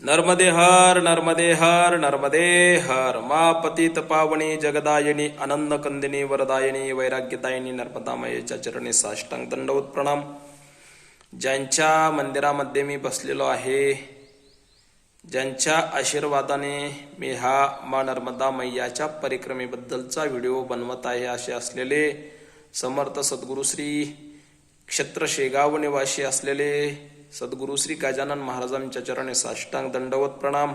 नर्मदे हर नर्मदे हर नर्मदे हर. मा पतित पावणी जगदायिनी आनंद कंदिनी वरदायिनी वैराग्यदायिनी नर्मदामयेच्या चरणी साष्टांग दंडवत प्रणाम ज्यांच्या मंदिरामध्ये मी बसलेलो आहे ज्यांच्या आशीर्वादाने मी हा मा नर्मदा मैयाच्या परिक्रमेबद्दलचा व्हिडिओ बनवत आहे असे असलेले समर्थ सद्गुरुश्री क्षेत्र शेगाव निवासी असलेले सद्गुरू श्री गजानन महाराजांच्या चरणे साष्टांग दंडवत प्रणाम.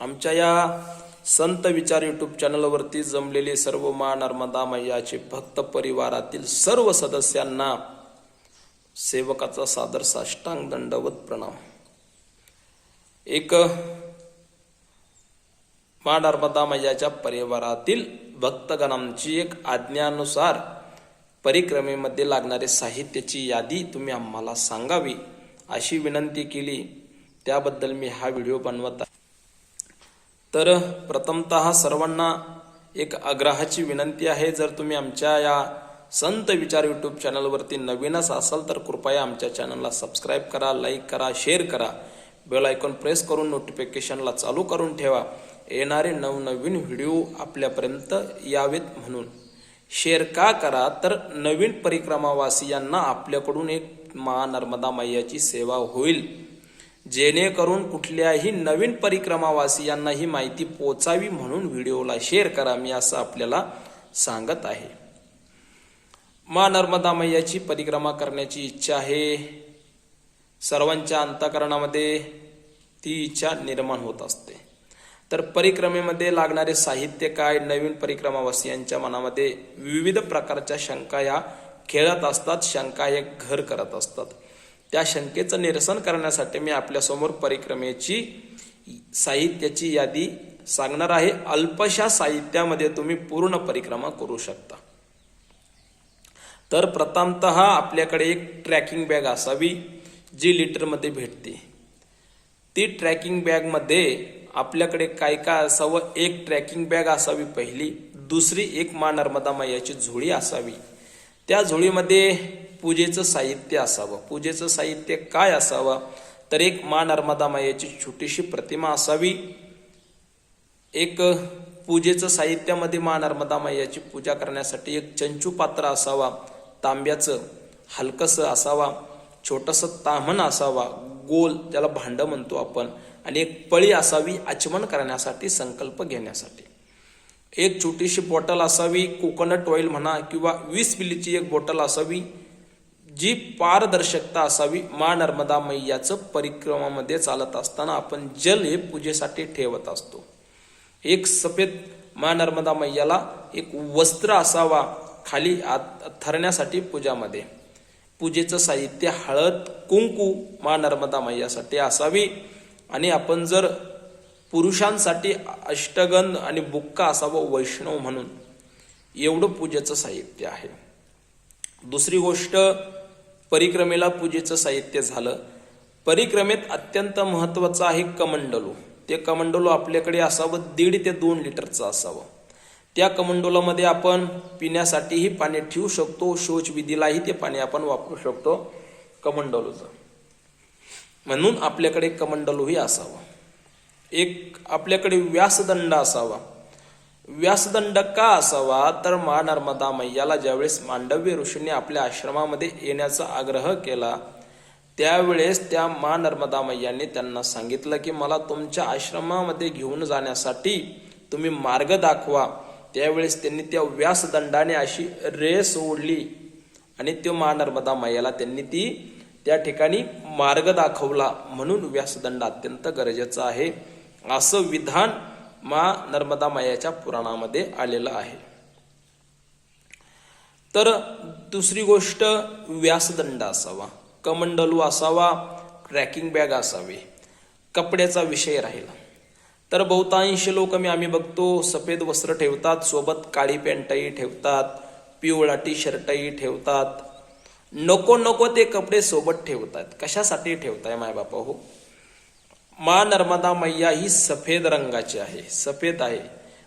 आमच्या या संत विचार युट्यूब चॅनलवरती जमलेले सर्व मा नर्मदा मैयाचे भक्त परिवारातील सर्व सदस्यांना सेवकाचा सादर साष्टांग दंडवत प्रणाम. एक मा नर्मदा मैयाच्या परिवारातील भक्तगणांची एक आज्ञानुसार परिक्रमेमध्ये लागणारे साहित्याची यादी तुम्ही आम्हाला सांगावी अशी विनंती केली. त्याबद्दल मी हा व्हिडिओ बनवत आहे. तर प्रथमतः सर्वांना एक आग्रहाची विनंती आहे जर तुम्ही आमच्या या संत विचार यूट्यूब चॅनलवरती नवीनच असाल तर कृपया आमच्या चॅनलला सबस्क्राईब करा लाईक करा शेअर करा. बेल आयकॉन प्रेस करून नोटिफिकेशनला चालू करून ठेवा. येणारे नवनवीन व्हिडिओ आपल्यापर्यंत यावेत म्हणून. शेअर का करा? तर नवीन परिक्रमावासियांना आपल्याकडून एक मा नर्मदा मैयाची सेवा होईल. जेणेकरून कुठल्याही नवीन परिक्रमावासियांना ही माहिती पोचावी म्हणून व्हिडिओला शेअर करा मी असं आपल्याला सांगत आहे. मा नर्मदा मैयाची परिक्रमा करण्याची इच्छा आहे. सर्वांच्या अंतकरणामध्ये ती इच्छा निर्माण होत असते. तर परिक्रमेमध्ये लागणारे साहित्य काय? नवीन परिक्रमावासियांच्या मनामध्ये विविध प्रकारच्या शंका या खेळत असतात शंका हे घर करत असतात. त्या शंकेचं निरसन करण्यासाठी मी आपल्यासमोर परिक्रमेची साहित्याची यादी सांगणार आहे. अल्पशा साहित्यामध्ये तुम्ही पूर्ण परिक्रमा करू शकता. तर प्रथमतः आपल्याकडे एक ट्रॅकिंग बॅग असावी जी लिटरमध्ये भेटते. ती ट्रॅकिंग बॅगमध्ये आपल्याकडे काय काय असावं? एक ट्रॅकिंग बॅग असावी पहिली दुसरी एक मा नर्मदा मैयाची झोळी असावी. त्या झोळीमध्ये पूजेचं साहित्य असावं. पूजेचं साहित्य काय असावं? तर एक मा नर्मदा मैयाची छोटीशी प्रतिमा असावी. एक पूजेचं साहित्यामध्ये मा नर्मदा मैयाची पूजा करण्यासाठी एक चंचू पात्र असावा. तांब्याचं हलकसं असावा. छोटंसं ताम्हण असावा. गोल ज्याला भांडं म्हणतो आपण आणि एक पळी असावी आचमन करण्यासाठी संकल्प घेण्यासाठी. एक छोटीशी बॉटल असावी कोकोनट ऑइल म्हणा किंवा वीस मिलीची एक बॉटल असावी जी पारदर्शकता असावी मा नर्मदा मैयाचं परिक्रमामध्ये चालत असताना आपण जल हे पूजेसाठी ठेवत असतो. एक सफेद मा नर्मदा मैयाला एक वस्त्र असावा खाली आत थरण्यासाठी पूजामध्ये. पूजेचं साहित्य हळद कुंकू मा नर्मदा मैयासाठी असावी. आणि आपण जर पुरुषांसाठी अष्टगंध आणि बुक्का असावं वैष्णव म्हणून एवढं पूजेचं साहित्य आहे. दुसरी गोष्ट परिक्रमेला पूजेचं साहित्य झालं. परिक्रमेत अत्यंत महत्वाचं आहे कमंडलू. ते कमंडलू आपल्याकडे असावं दीड ते दोन लिटरचं असावं. त्या कमंडोलामध्ये आपण पिण्यासाठीही पाणी ठेवू शकतो शोचविधीलाही ते पाणी आपण वापरू शकतो कमंडोलूचं. म्हणून आपल्याकडे कमंडलूही असावा. एक आपल्याकडे व्यासदंड असावा. व्यासदंड का असावा? तर मा नर्मदा मैयाला ज्यावेळेस मांडव्य ऋषींनी आपल्या आश्रमामध्ये येण्याचा आग्रह केला त्यावेळेस त्या मा नर्मदा मैयाने त्यांना सांगितलं की मला तुमच्या आश्रमामध्ये घेऊन जाण्यासाठी तुम्ही मार्ग दाखवा. त्यावेळेस त्यांनी त्या व्यासदंडाने अशी रेस ओढली आणि त्यो मा नर्मदा मैयाला त्यांनी ती त्या ठिकाणी मार्ग दाखवला म्हणून व्यासदंड अत्यंत गरजेचं आहे. असं विधान मा नर्मदा मायाच्या पुराणामध्ये आलेलं आहे. तर दुसरी गोष्ट व्यासदंड असावा कमंडलू असावा ट्रॅकिंग बॅग असावी कपड्याचा विषय राहिला. तर बहुतांश लोक मी आम्ही बघतो सफेद वस्त्र ठेवतात सोबत काळी पॅन्टही ठेवतात पिवळा टी शर्टही ठेवतात. नको नको ते कपडे सोबत ठेवतात. कशासाठी ठेवताय माय बापा हो मा नर्मदा मैया ही सफेद रंगाची आहे सफेद आहे.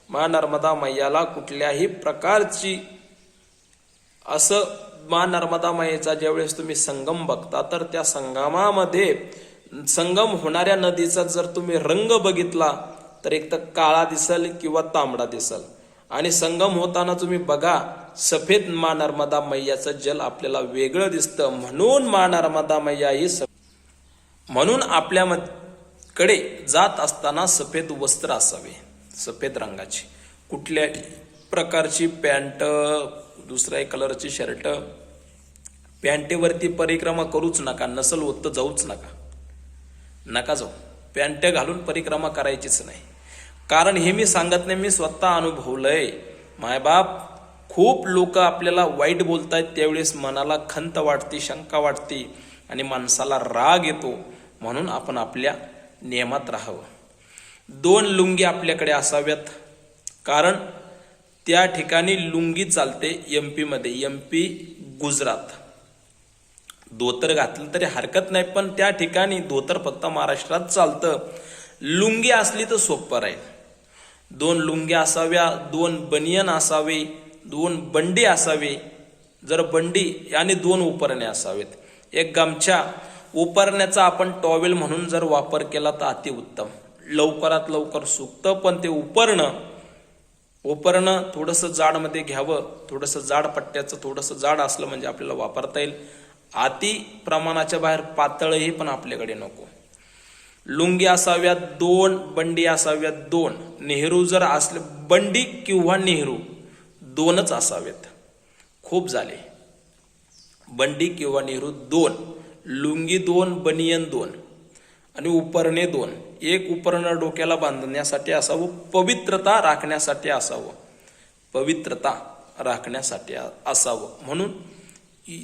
मा नर्मदा मैयाला कुठल्याही प्रकारची असं मा नर्मदा मैयाचा ज्यावेळेस तुम्ही संगम बघता तर त्या संगमामध्ये संगम होणाऱ्या नदीचा जर तुम्ही रंग बघितला तर एक तर काळा दिसल किंवा तांबडा दिसल. आणि संगम होताना तुम्ही बघा सफेद मा नर्मदा मैयाचं जल आपल्याला वेगळं दिसतं. म्हणून मा नर्मदा मैया ही स- म्हणून आपल्या कडे जात असताना सफेद वस्त्र असावे सफेद रंगाची. कुठल्या प्रकारची पॅन्ट दुसऱ्या कलरची शर्ट पॅन्टेवरती परिक्रमा करूच नका नसल होत जाऊच नका. नका जाऊ. पॅन्ट घालून परिक्रमा करायचीच नाही. कारण हे मी सांगत नाही मी स्वतः अनुभवलंय. मायबाप खूप लोक आपल्याला वाईट बोलतायत त्यावेळेस मनाला खंत वाटते शंका वाटते आणि माणसाला राग येतो. म्हणून आपण आपल्या नियमात राहावं. दोन लुंगी आपल्याकडे असाव्यात. कारण त्या ठिकाणी लुंगी चालते एम पीमध्ये एम पी गुजरात. धोतर घातलं तरी हरकत नाही पण त्या ठिकाणी धोतर फक्त महाराष्ट्रात चालतं. लुंगी असली तर सोपं राहील. दोन लुंग्या असाव्या दोन बनियन असावे दोन बंडी असावे. जर बंडी आणि दोन उपरणे असावेत. एक गमछा उपरण्याचा आपण टॉवेल म्हणून जर वापर केला तर अतिउत्तम. लवकरात लवकर सुकतं पण ते उपरणं उपरणं थोडंसं जाडमध्ये घ्यावं थोडंसं जाड पट्ट्याचं थोडंसं जाड असलं म्हणजे आपल्याला वापरता येईल. अति प्रमाणाच्या बाहेर पातळही पण आपल्याकडे नको. लुंगी असाव्यात दोन बंडी असाव्यात दोन. नेहरू जर असले बंडी किंवा नेहरू दोनच असावेत. खूप झाले. बंडी किंवा नेहरू दोन लुंगी दोन बनियन दोन आणि उपरणे दोन. एक उपरणं डोक्याला बांधण्यासाठी असावं पवित्रता राखण्यासाठी असावं. पवित्रता राखण्यासाठी असावं. म्हणून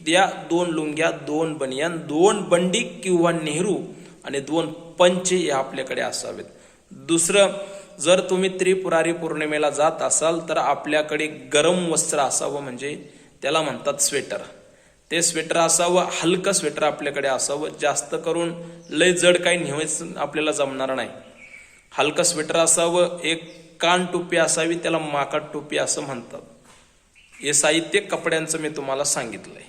या दोन लुंग्या दोन बनियान दोन बंडी किंवा नेहरू आणि दोन पंच हे आपल्याकडे असावेत. दुसरं जर तुम्ही त्रिपुरारी पौर्णिमेला जात असाल तर आपल्याकडे गरम वस्त्र असावं म्हणजे त्याला म्हणतात स्वेटर. ते स्वेटर असावं हलकं स्वेटर आपल्याकडे असावं जास्त करून लय जड काही नेहमीच आपल्याला जमणार नाही. हलकं स्वेटर असावं एक कान टोपी असावी त्याला माकड टोपी असं म्हणतात. हे साहित्य कपड्यांचं मी तुम्हाला सांगितलंय.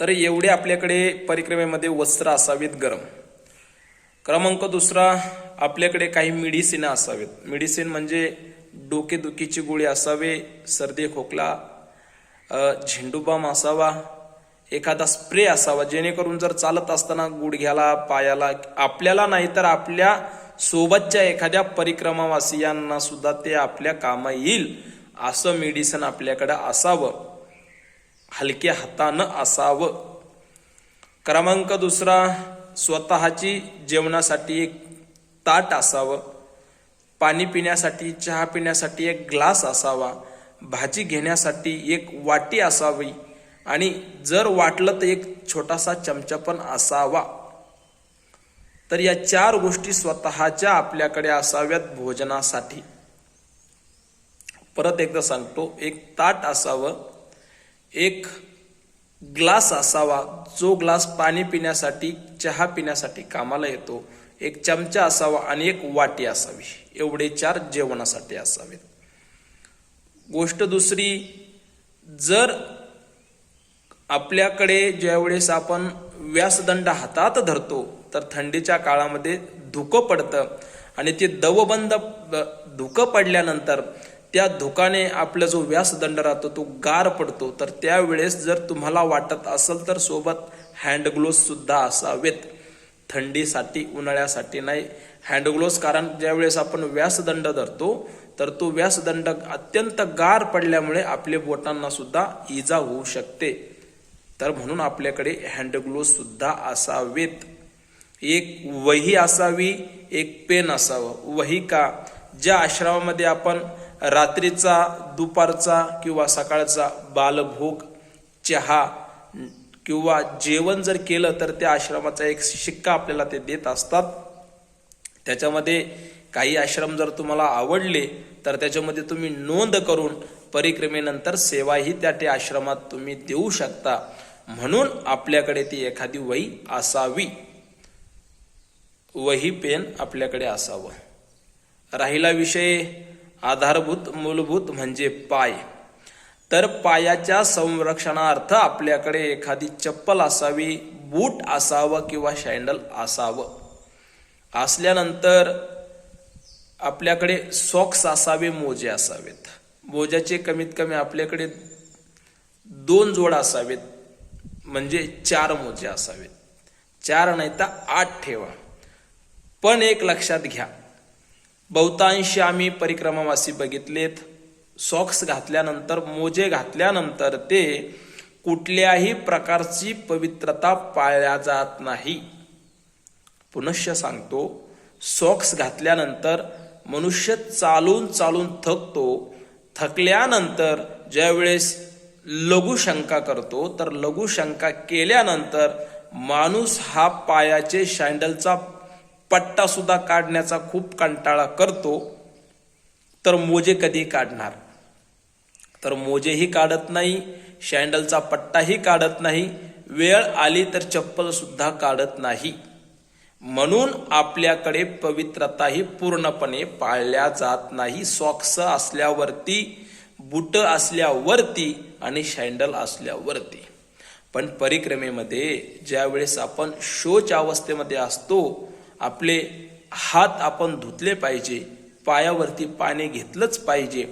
तर एवढे आपल्याकडे परिक्रमेमध्ये वस्त्र असावीत गरम. क्रमांक दुसरा आपल्याकडे काही मेडिसिन असावेत. मेडिसिन म्हणजे डोकेदुखीची गोळी असावे सर्दी खोकला झेंडूबाम असावा एखादा स्प्रे असावा. जेणेकरून जर चालत असताना गुडघ्याला पायाला आपल्याला नाही तर आपल्या सोबतच्या एखाद्या परिक्रमावासियांना सुद्धा ते आपल्या कामा येईल. असं मेडिसिन आपल्याकडे असावं. हलक्या हातानं असावं. क्रमांक दुसरा स्वतःची जेवणासाठी एक ताट असावं पाणी पिण्यासाठी चहा पिण्यासाठी एक ग्लास असावा भाजी घेण्यासाठी एक वाटी असावी आणि जर वाटलं तर एक छोटासा चमचा पण असावा. तर या चार गोष्टी स्वतःच्या आपल्याकडे असाव्यात भोजनासाठी. परत एकदा सांगतो एक ताट असावं एक ग्लास असावा जो ग्लास पाणी पिण्यासाठी चहा पिण्यासाठी कामाला येतो. एक चमचा असावा आणि एक वाटी असावी. एवढे चार जेवणासाठी असावेत. गोष्ट दुसरी जर आपल्याकडे ज्यावेळेस आपण व्यासदंड हातात धरतो तर थंडीच्या काळामध्ये धुकं पडतं. आणि ते दवबंद धुकं पडल्यानंतर त्या धोकाने आपला जो व्यासदंड राहतो तो गार पडतो. तर त्यावेळेस जर तुम्हाला वाटत असेल तर सोबत हँडग्लोव्हसुद्धा असावेत. थंडीसाठी उन्हाळ्यासाठी नाही. हँडग्लोज कारण ज्यावेळेस आपण व्यासदंड धरतो तर तो व्यासदंड अत्यंत गार पडल्यामुळे आपले बोटांना सुद्धा इजा होऊ शकते. तर म्हणून आपल्याकडे हँड सुद्धा असावेत. एक वही असावी एक पेन असावं. वही का? ज्या आश्रमामध्ये आपण रात्रीचा दुपारचा किंवा सकाळचा बालभोग चहा किंवा जेवण जर केलं तर त्या आश्रमाचा एक शिक्का आपल्याला ते देत असतात. त्याच्यामध्ये काही आश्रम जर तुम्हाला आवडले तर त्याच्यामध्ये तुम्ही नोंद करून परिक्रमेनंतर सेवाही त्या त्या आश्रमात तुम्ही देऊ शकता. म्हणून आपल्याकडे ती एखादी वही असावी. वही पेन आपल्याकडे असावं. राहिला विषय आधारभूत मूलभूत म्हणजे पाय. तर पायाच्या संरक्षणार्थ आपल्याकडे एखादी चप्पल असावी बूट असावं किंवा शँडल असावं. असल्यानंतर आपल्याकडे सॉक्स असावे मोजे असावेत. मोज्याचे कमीत कमी आपल्याकडे दोन जोड असावेत म्हणजे चार मोजे असावेत. चार नाही तर आठ ठेवा. पण एक लक्षात घ्या बहुतांशी आम्ही परिक्रमावासी बघितलेत. सॉक्स घातल्यानंतर मोजे घातल्यानंतर ते कुठल्याही प्रकारची पवित्रता पाळल्या जात नाही. पुनश्च सांगतो सॉक्स घातल्यानंतर मनुष्य चालून चालून थकतो. थकल्यानंतर ज्यावेळेस लघुशंका करतो तर लघुशंका केल्यानंतर माणूस हा पायाचे शँडलचा पट्टा सुद्धा काढण्याचा खूप कंटाळा करतो तर मोजे कधी काढणार. तर मोजेही काढत नाही शँडलचा पट्टाही काढत नाही वेळ आली तर चप्पल सुद्धा काढत नाही. म्हणून आपल्याकडे पवित्रताही पूर्णपणे पाळल्या जात नाही. सॉक्स असल्यावरती बुट असल्यावरती आणि शँडल असल्यावरती. पण परिक्रमेमध्ये ज्यावेळेस आपण शोच अवस्थेमध्ये असतो आपले हात आपण धुतले पाहिजे पायावरती पाणी घेतलंच पाहिजे.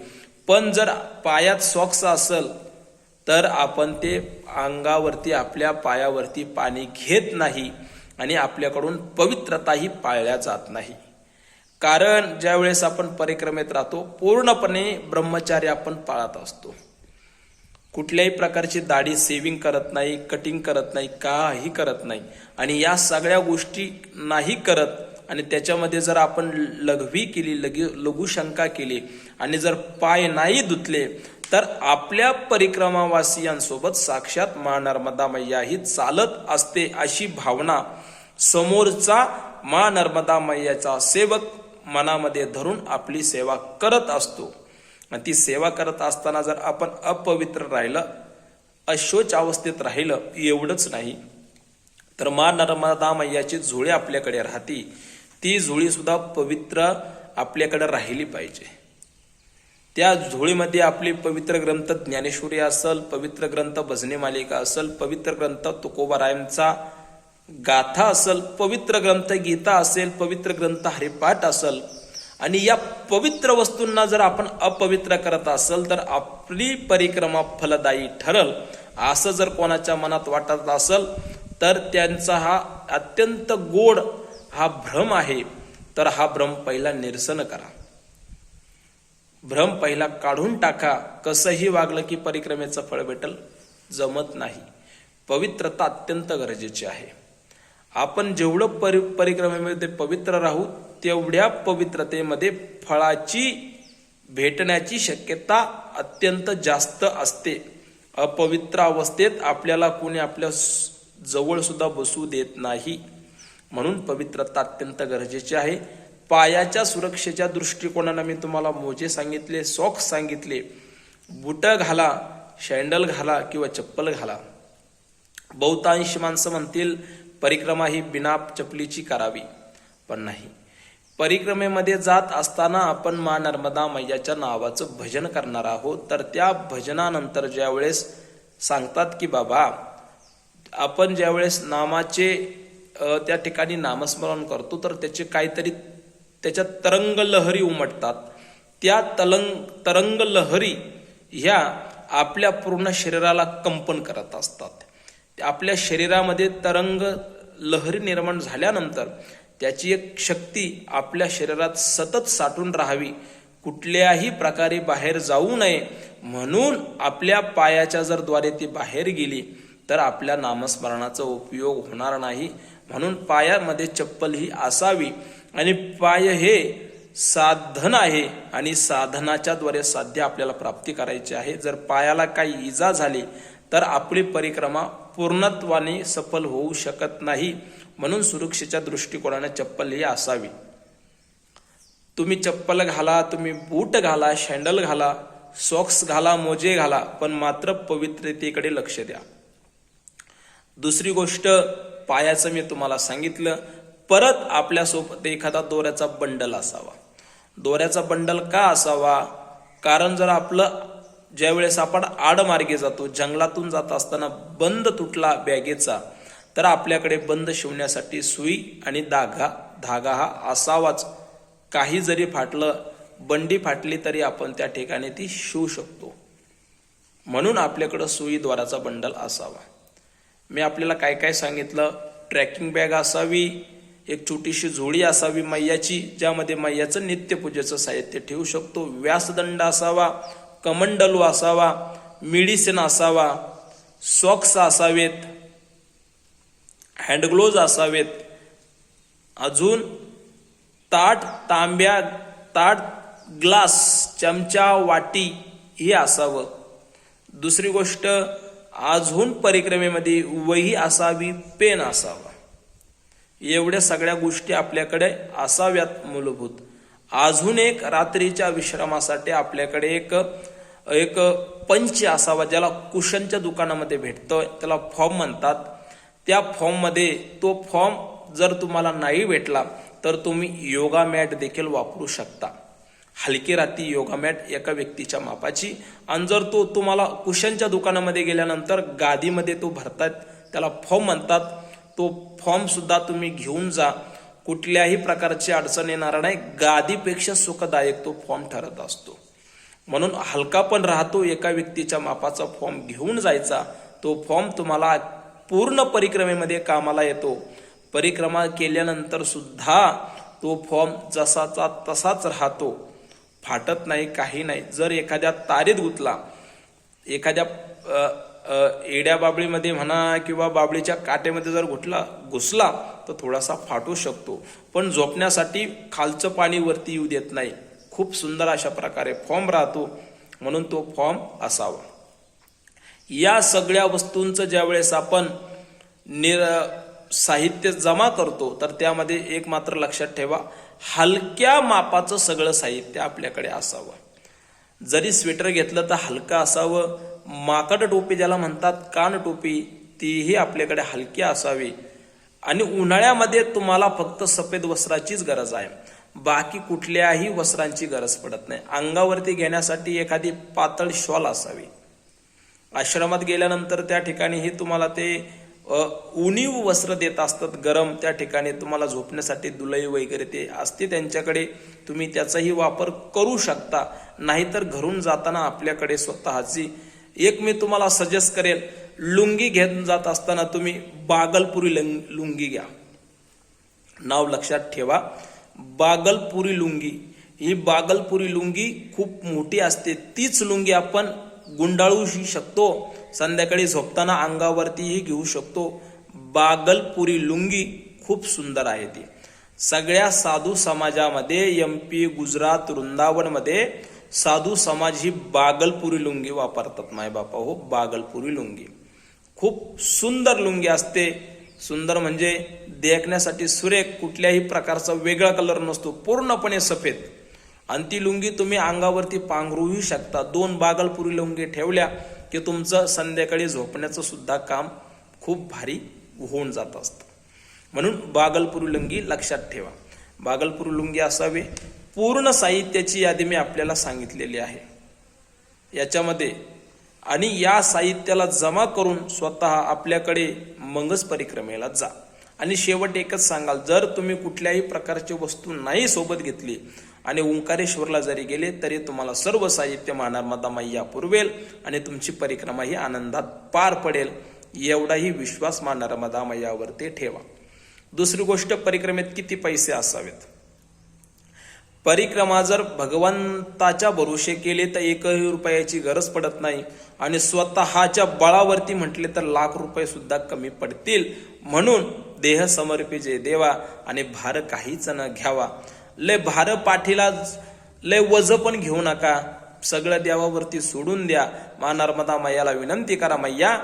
पण जर पायात सॉक्स असेल तर आपण ते अंगावरती आपल्या पायावरती पाणी घेत नाही आणि आपल्याकडून पवित्रताही पाळल्या जात नाही. कारण ज्यावेळेस आपण परिक्रमेत राहतो पूर्णपणे ब्रह्मचार्य आपण पाळत असतो. कुठल्याही प्रकारची दाढी सेविंग करत नाही कटिंग करत नाही काही करत नाही. आणि या सगळ्या गोष्टी नाही करत आणि त्याच्यामध्ये जर आपण लघवी केली लघु लघुशंका केली आणि जर पाय नाही धुतले तर आपल्या परिक्रमावासियांसोबत साक्षात मा नर्मदा मैया ही चालत असते अशी भावना समोरचा मा नर्मदा मैयाचा सेवक मनामध्ये धरून आपली सेवा करत असतो. आणि ती सेवा करत असताना जर आपण अपवित्र राहिलं अशोच अवस्थेत राहिलं एवढंच नाही. तर मा नर्मदा मैयाची झुळी आपल्याकडे राहती. ती झुळीसुद्धा पवित्र आपल्याकडे राहिली पाहिजे. त्या झोळीमध्ये आपली पवित्र ग्रंथ ज्ञानेश्वरी असल पवित्र ग्रंथ भजने मालिका असल पवित्र ग्रंथ तुकोबारायांचा गाथा असल पवित्र ग्रंथ गीता असेल पवित्र ग्रंथ हरिपाठ असल आणि या पवित्र वस्तूंना जर आपण अपवित्र करत असेल तर आपली परिक्रमा फलदायी ठरल. असं जर कोणाच्या मनात वाटत असेल तर त्यांचा हा अत्यंत गोड हा भ्रम आहे. तर हा भ्रम पहिला निरसन करा. भ्रम पहिला काढून टाका. कसंही वागलं की परिक्रमेचं फळ भेटल जमत नाही. पवित्रता अत्यंत गरजेची आहे. आपण जेवढं परि परिक्रमेमध्ये पवित्र राहू तेवढ्या पवित्रतेमध्ये फळाची भेटण्याची शक्यता अत्यंत जास्त असते. अपवित्र अवस्थेत आपल्याला कोणी आपल्या जवळसुद्धा बसू देत नाही. म्हणून पवित्रता अत्यंत गरजेची आहे. पायाच्या सुरक्षेच्या दृष्टिकोनानं मी तुम्हाला मोजे सांगितले सॉक्स सांगितले. बुटं घाला शँडल घाला किंवा चप्पल घाला. बहुतांश माणसं म्हणतील परिक्रमा ही बिना चपलीची करावी. पण नाही. परिक्रमेमध्ये जात असताना आपण मा नर्मदा मैयाच्या नावाचं भजन करणार आहोत. तर त्या भजनानंतर ज्यावेळेस सांगतात की बाबा आपण ज्यावेळेस नामाचे त्या ठिकाणी नामस्मरण करतो तर त्याचे काहीतरी त्याच्यात तरंग लहरी उमटतात. त्या तलंग तरंग लहरी ह्या आपल्या पूर्ण शरीराला कंपन करत असतात. आपल्या शरीरामध्ये तरंग लहरी निर्माण झाल्यानंतर त्याची एक शक्ती आपल्या शरीरात सतत साठून राहावी कुठल्याही प्रकारे बाहेर जाऊ नये म्हणून आपल्या पायाच्या जर द्वारे ती बाहेर गेली तर आपल्या नामस्मरणाचा उपयोग होणार नाही. म्हणून पायामध्ये चप्पल ही असावी आणि पाय हे साधन आहे आणि साधनाच्या द्वारे साध्य आपल्याला प्राप्ती करायची आहे. जर पायाला काही इजा झाली तर आपली परिक्रमा पूर्णत्वाने सफल होऊ शकत नाही म्हणून सुरक्षेच्या दृष्टिकोनाने चप्पल ही असावी. तुम्ही चप्पल घाला तुम्ही बूट घाला शँडल घाला सॉक्स घाला मोजे घाला पण मात्र पवित्रतेकडे लक्ष द्या. दुसरी गोष्ट पायाचं मी तुम्हाला सांगितलं परत आपल्यासोबत एखादा दोऱ्याचा बंडल असावा. दोऱ्याचा बंडल का असावा? कारण जर आपलं ज्यावेळेस आपण आडमार्गे जातो जंगलातून जात असताना बंद तुटला बॅगेचा तर आपल्याकडे बंद शिवण्यासाठी सुई आणि धागा धागा हा असावाच. काही जरी फाटलं बंडी फाटली तरी आपण त्या ठिकाणी ती शिवू शकतो. म्हणून आपल्याकडं सुईद्वाराचा बंडल असावा. मी आपल्याला काय काय सांगितलं? ट्रॅकिंग बॅग असावी एक छोटीशी झोळी असावी मैयाची ज्यामध्ये मैयाचं नित्यपूजेचं साहित्य ठेवू शकतो. व्यासदंड असावा कमंडलू असावा मेडिसिन असावा सॉक्स असावेत हँडग्लोव्ज असावेत. अजून ताट तांब्या ताट ग्लास चमचा वाटी हे असावं. दुसरी गोष्ट अजून परिक्रमेमध्ये वही असावी पेन असावा. एवढ्या सगळ्या गोष्टी आपल्याकडे असाव्यात मूलभूत. अजून एक रात्रीच्या विश्रामासाठी आपल्याकडे एक एक पंच असावा ज्याला कुशनच्या दुकानामध्ये भेटतं त्याला फॉर्म म्हणतात. त्या फॉर्ममध्ये तो फॉर्म जर तुम्हाला नाही भेटला तर तुम्ही योगा मॅट देखील वापरू शकता. हलकी राती योगा मॅट एका व्यक्तीच्या मापाची. आणि जर तो तुम्हाला कुशनच्या दुकानामध्ये गेल्यानंतर गादीमध्ये तो भरतात त्याला फॉर्म म्हणतात. तो फॉर्मसुद्धा तुम्ही घेऊन जा. कुठल्याही प्रकारची अडचण येणार नाही. गादीपेक्षा सुखदायक तो फॉर्म ठरत असतो. म्हणून हलका पण राहतो एका व्यक्तीच्या मापाचा फॉर्म घेऊन जायचा. तो फॉर्म तुम्हाला पूर्ण परिक्रमेमध्ये कामाला येतो. परिक्रमा केल्यानंतर सुद्धा तो फॉर्म जसाचा तसाच राहतो. फाटत नाही काही नाही. जर एखाद्या तारीत गुतला एखाद्या एड्या बाबळीमध्ये म्हणा किंवा बाबळीच्या काटेमध्ये जर घुटला घुसला तर थोडासा फाटू शकतो. पण झोपण्यासाठी खालचं पाणी वरती येऊ देत नाही. खूप सुंदर अशा प्रकारे फॉर्म राहतो. म्हणून तो फॉर्म असावा. या सगळ्या वस्तूंचं ज्यावेळेस आपण निर साहित्य जमा करतो तर त्यामध्ये एक मात्र लक्षात ठेवा हलक्या मापाचं सगळं साहित्य आपल्याकडे असावं. जरी स्वेटर घेतलं तर हलकं असावं माकड टोपी ज्याला म्हणतात कान टोपी तीही आपल्याकडे हलकी असावी. आणि उन्हाळ्यामध्ये तुम्हाला फक्त सफेद वस्त्राचीच गरज आहे. बाकी कुठल्याही वस्त्रांची गरज पडत नाही. अंगावरती घेण्यासाठी एखादी पातळ शॉल असावी. आश्रमात गेल्यानंतर त्या ठिकाणीही तुम्हाला ते उणीव वस्त्र देत असतात. गरम त्या ठिकाणी तुम्हाला झोपण्यासाठी दुलई वगैरे ते असते. त्यांच्याकडे तुम्ही त्याचाही वापर करू शकता. नाहीतर घरून जाताना आपल्याकडे स्वतःची एक मी तुम्हाला सजेस्ट करेल लुंगी घेत जात असताना तुम्ही बागलपुरी लुंगी घ्या. नाव लक्षात ठेवा बागलपुरी लुंगी. ही बागलपुरी लुंगी खूप मोठी असते. तीच लुंगी आपण गुंडाळू शकतो संध्याकाळी झोपताना अंगावरतीही घेऊ शकतो. बागलपुरी लुंगी खूप सुंदर आहे ती. सगळ्या साधू समाजामध्ये एम पी गुजरात वृंदावनमध्ये साधू समाज ही बागलपुरी लुंगी वापरतात. मायबापा हो बागलपुरी लुंगी. खूप सुंदर लुंगी असते. सुंदर म्हणजे देखण्यासाठी सुरेख कुठल्याही प्रकारचा वेगळा कलर नसतो. पूर्णपणे सफेद. आणि ती लुंगी तुम्ही अंगावरती पांघरूही शकता. दोन बागलपुरी लुंगी ठेवल्या की तुमचं संध्याकाळी झोपण्याचं सुद्धा काम खूप भारी होऊन जात असतं. म्हणून बागलपुरी लुंगी लक्षात ठेवा. बागलपुरी लुंगी असावी पूर्ण साहित्याची यादी मी आपल्याला सांगितलेली आहे. याच्यामध्ये आणि या साहित्याला जमा करून स्वतः आपल्याकडे मंगस परिक्रमेला जा. आणि शेवट एकच सांगाल जर तुम्ही कुठल्याही प्रकारची वस्तू नाही सोबत घेतली आणि ओंकारेश्वरला जरी गेले तरी तुम्हाला सर्व साहित्य महानर्मदा मैया पुरवेल आणि तुमची परिक्रमा ही आनंदात पार पडेल एवढाही विश्वास मा नर्मदा मैयावरती ठेवा. दुसरी गोष्ट परिक्रमेत किती पैसे असावेत? परिक्रमा जर भगवंताच्या भरोसे केले तर एकही रुपयाची गरज पडत नाही. आणि स्वतःच्या बळावरती म्हटले तर लाख रुपये सुद्धा कमी पडतील. म्हणून देह समर्पी जे देवा आणि भार काहीच न घ्यावा. लय भार पाठीला लय वज पण घेऊ नका. सगळं देवावरती सोडून द्या. मा नर्मदा मैयाला विनंती करा मैया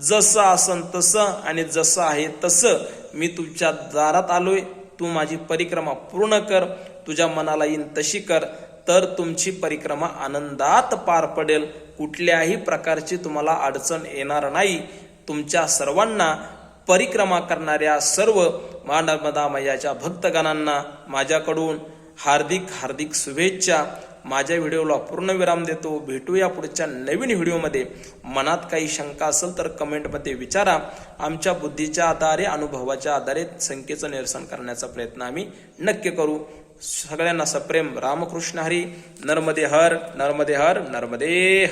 जसं असन तसं आणि जसं आहे तसं मी तुमच्या दारात आलोय. तू माझी परिक्रमा पूर्ण कर. तुझ्या मनाला येईन तशी कर तर तुमची परिक्रमा आनंदात पार पडेल. कुठल्याही प्रकारची तुम्हाला अडचण येणार नाही. तुमच्या सर्वांना परिक्रमा करणाऱ्या सर्व मा मैयाच्या भक्तगणांना माझ्याकडून हार्दिक हार्दिक शुभेच्छा. माझ्या व्हिडिओला पूर्ण विराम देतो. भेटूया पुढच्या नवीन व्हिडिओमध्ये. मनात काही शंका असेल तर कमेंटमध्ये विचारा. आमच्या बुद्धीच्या आधारे अनुभवाच्या आधारे शंकेचं निरसन करण्याचा प्रयत्न आम्ही नक्की करू. सगळ्यांना सप्रेम. रामकृष्ण हरी नर्मदे हर नर्मदे हर नर्मदे